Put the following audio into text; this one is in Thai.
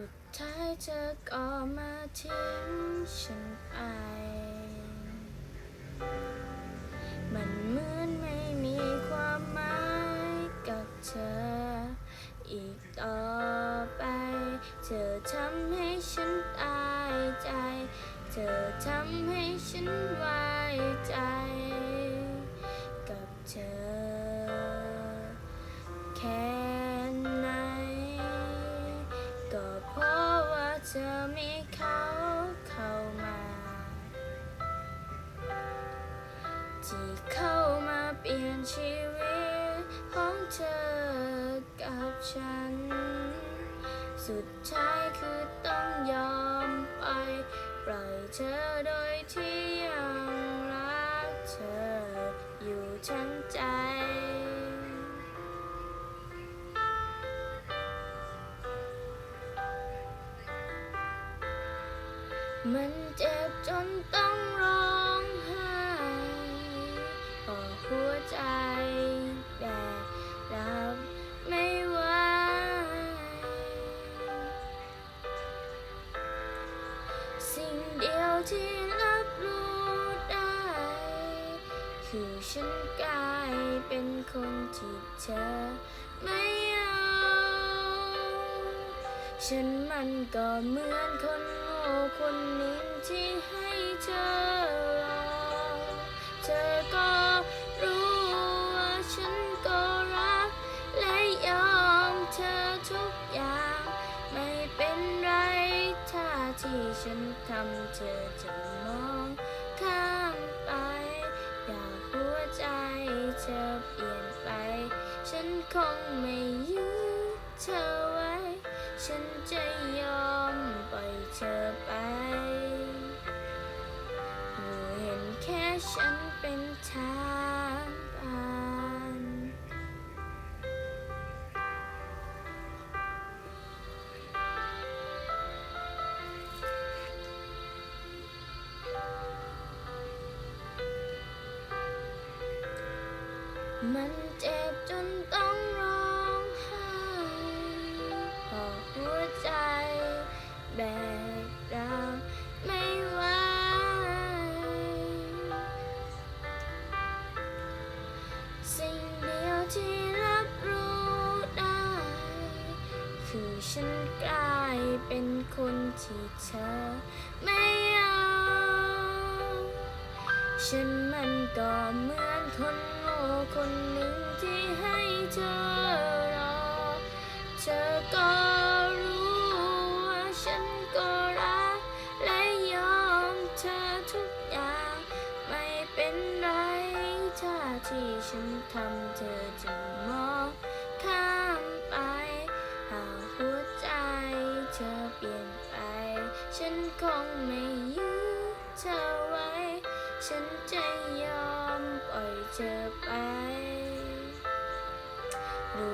สุดท้ายเธอก็มาทิ้งฉันไป มันเหมือนไม่มีความหมายกับเธอ อีกต่อไป เธอทำให้ฉันตายใจ เธอทำให้ฉันไว้ใจ ที่เข้ามาเปลี่ยนชีวิตของเธอกับฉัน สุดท้ายคือต้องยอมไป ปล่อยเธอโดยที่ยังรักเธออยู่ทั้งใจมันเจ็บจนต้องรอ เดียวที่รับรู้ได้ คือฉันกลายเป็นคนที่เธอไม่เอาฉันมันก็เหมือนคนโง่คนหนึ่งที่ให้เธอรอ ที่ฉันทำเธอจะมองข้ามไป อยากหัวใจเธอเปลี่ยนไป ฉันคงไม่ยื้อเธอไว้ ฉันจะยอมปล่อยเธอไปเมื่อเห็นแค่ฉันเป็นทางผ่า มันเจ็บจนต้องร้องไห้เพราะหัวใจแบกรับไม่ไหวสิ่งเดียวที่รับรู้ได้ คือฉันกลายเป็นคนที่เธอไม่เอา ฉันมันก็เหมือนคน คนหนึ่งที่ให้เธอรอ เธอก็รู้ว่าฉันก็รัก และยอมเธอทุกอย่าง ไม่เป็นไรถ้าที่ฉันทำเธอจะมองข้ามไป หากหัวใจเธอเปลี่ยนไป ฉันคงไม่ยื้อเธอไว้ ฉันจะยอม อยเธอไป หนู